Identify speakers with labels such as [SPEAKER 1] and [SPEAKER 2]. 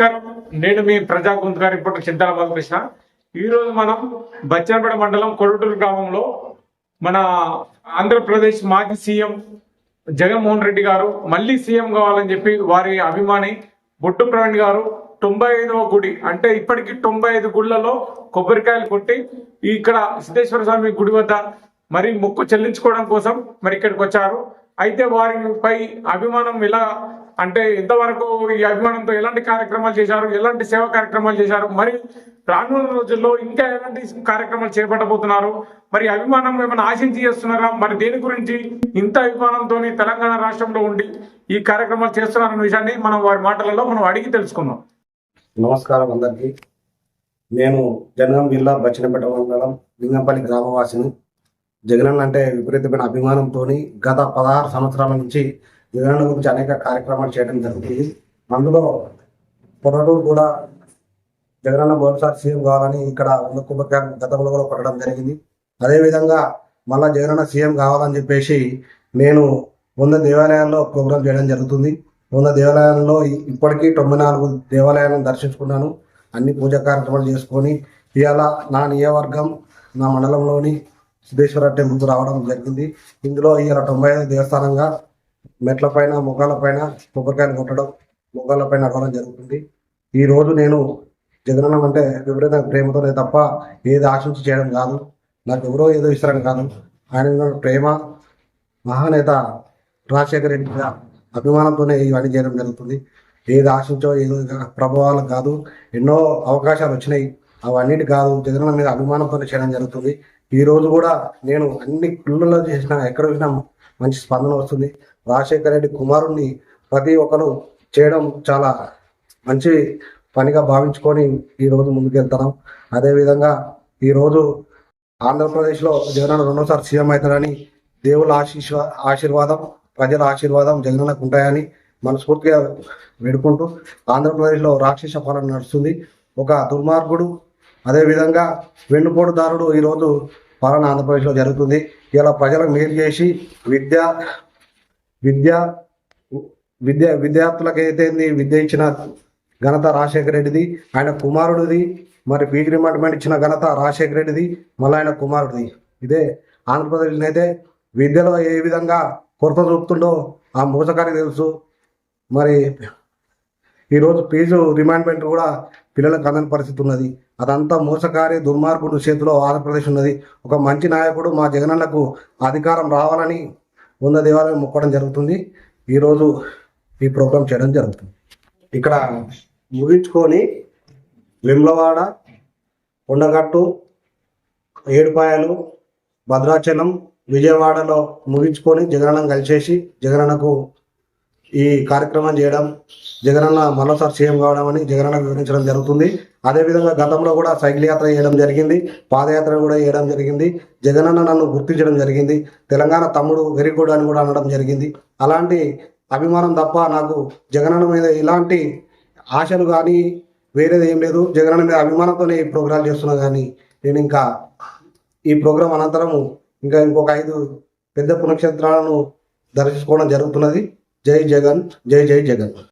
[SPEAKER 1] నమస్కారం. నేను మీ ప్రజా గొంతు గారి రిపోర్టర్ చింతల బాలకృష్ణ. ఈ రోజు మనం బచ్చనపేట మండలం కొడుటూరు గ్రామంలో మన ఆంధ్రప్రదేశ్ మాజీ సీఎం జగన్మోహన్ రెడ్డి గారు మళ్ళీ సీఎం కావాలని చెప్పి వారి అభిమాని బొట్టు ప్రవీణ్ గారు తొంభై ఐదవ గుడి అంటే ఇప్పటికి తొంభై ఐదు గుళ్ళలో కొబ్బరికాయలు కొట్టి ఇక్కడ సిద్ధేశ్వర స్వామి గుడి వద్ద మరి మొక్కు చెల్లించుకోవడం కోసం మరి ఇక్కడికి వచ్చారు. అయితే వారిపై అభిమానం ఎలా అంటే ఇంతవరకు ఈ అభిమానంతో ఎలాంటి కార్యక్రమాలు చేశారు? ఎలాంటి సేవా కార్యక్రమాలు చేశారు? మరి రానున్న రోజుల్లో ఇంకా ఎలాంటి కార్యక్రమాలు చేపట్టబోతున్నారు? మరి అభిమానం ఏమైనా ఆశించి చేస్తున్నారా? మరి దేని గురించి ఇంత అభిమానంతో తెలంగాణ రాష్ట్రంలో ఉండి ఈ కార్యక్రమాలు చేస్తున్నారన్న విషయాన్ని మనం వారి మాటలలో మనం అడిగి తెలుసుకుందాం.
[SPEAKER 2] నమస్కారం అందరికీ. నేను జనగం జిల్లా బచ్చినపేట మండలం లింగంపల్లి గ్రామవాసిని. జగనన్న అంటే విపరీతమైన అభిమానంతో గత పదహారు సంవత్సరాల నుంచి జగనన్న గురించి అనేక కార్యక్రమాలు చేయడం జరుగుతుంది. అందులో పొరటూరు కూడా జగనన్న మరోసారి సీఎం కావాలని ఇక్కడ ఉన్న గతంలో కూడా పడడం జరిగింది. అదేవిధంగా మళ్ళా జగనన్న సీఎం కావాలని చెప్పేసి నేను వంద దేవాలయాల్లో ప్రోగ్రాం చేయడం జరుగుతుంది. వంద దేవాలయాల్లో ఇప్పటికీ తొంభై నాలుగు దేవాలయాలను దర్శించుకున్నాను. అన్ని పూజా కార్యక్రమాలు చేసుకొని ఇవాళ నా నియోజకవర్గం నా మండలంలోని సిద్ధేశ్వర టెంపుల్ రావడం జరిగింది. ఇందులో ఈయన తొంభై ఐదు దేవస్థానంగా మెట్లపైన మొగాలపైన కొబ్బరికాయలు కొట్టడం మొగాలపైన నడవడం జరుగుతుంది. ఈ రోజు నేను జగనన్నం అంటే విపరీత ప్రేమతోనే తప్ప ఏది ఆశించి చేయడం కాదు. నాకు ఎవరో ఏదో ఇస్తారని కాదు. ఆయన ప్రేమ మహానేత రాజశేఖర రెడ్డి అభిమానంతోనే ఇవన్నీ చేయడం జరుగుతుంది. ఏది ఆశించో ఏదో ప్రభావాలకు కాదు. ఎన్నో అవకాశాలు వచ్చినాయి. అవన్నిటి కాదు జగనన్న మీద అభిమానంతోనే చేయడం జరుగుతుంది. ఈ రోజు కూడా నేను అన్ని పిల్లల్లో చేసిన ఎక్కడ చూసినా మంచి స్పందన వస్తుంది. రాజశేఖర రెడ్డి కుమారుణ్ణి ప్రతి ఒక్కరు చేయడం చాలా మంచి పనిగా భావించుకొని ఈ రోజు ముందుకెళ్తున్నాం. అదేవిధంగా ఈరోజు ఆంధ్రప్రదేశ్లో జగన్ రెండోసారి సీఎం అవుతారని దేవుళ్ళ ఆశీర్వ ఆశీర్వాదం ప్రజల ఆశీర్వాదం జగనన్నకు ఉంటాయని మనస్ఫూర్తిగా వేడుకుంటూ ఆంధ్రప్రదేశ్లో రాక్షస పాలన నడుస్తుంది. ఒక దుర్మార్గుడు అదేవిధంగా వెన్నుపోటుదారుడు ఈరోజు పాలన ఆంధ్రప్రదేశ్లో జరుగుతుంది. ఇలా ప్రజలకు మేలు చేసి విద్య విద్య విద్య విద్యార్థులకు అయితే విద్య ఇచ్చిన ఘనత రాజశేఖర రెడ్డిది ఆయన కుమారుడిది మరి పీజీ రిమాండ్మెంట్ ఇచ్చిన ఘనత రాజశేఖర రెడ్డిది మళ్ళీ ఆయన కుమారుడిది. ఇదే ఆంధ్రప్రదేశ్లో అయితే విద్యలో ఏ విధంగా కొరత చూపుతుండో ఆ మోసకారికి తెలుసు. మరి ఈరోజు ఫీజు రిమాండ్మెంట్ కూడా పిల్లలకు అందని పరిస్థితి ఉన్నది. అదంతా మోసకారి దుర్మార్గుడు చేతిలో ఆంధ్రప్రదేశ్ ఉన్నది. ఒక మంచి నాయకుడు మా జగనన్నకు అధికారం రావాలని ఉన్న దేవాలయం మొక్కడం జరుగుతుంది. ఈరోజు ఈ ప్రోగ్రాం చేయడం జరుగుతుంది. ఇక్కడ ముగించుకొని వెమ్లవాడ కొండగట్టు ఏడుపాయలు భద్రాచలం విజయవాడలో ముగించుకొని జగనన్నం కలిసేసి జగనన్నకు ఈ కార్యక్రమం చేయడం జగనన్న మరోసారి సీఎం కావడం అని జగనన్న వివరించడం జరుగుతుంది. అదేవిధంగా గతంలో కూడా సైకిల్ యాత్ర చేయడం జరిగింది పాదయాత్ర కూడా చేయడం జరిగింది జగనన్న నన్ను గుర్తించడం జరిగింది తెలంగాణ తమ్ముడు వెరీ గుడ్ అని కూడా అనడం జరిగింది. అలాంటి అభిమానం తప్ప నాకు జగనన్న మీద ఇలాంటి ఆశలు కానీ వేరేది ఏం లేదు. జగనన్న మీద అభిమానంతోనే ఈ ప్రోగ్రాం చేస్తున్నా కానీ నేను ఇంకా ఈ ప్రోగ్రాం అనంతరం ఇంకా ఇంకొక ఐదు పెద్ద పునక్షేత్రాలను దర్శించుకోవడం జరుగుతున్నది. జై జగన్ జై జై జగన్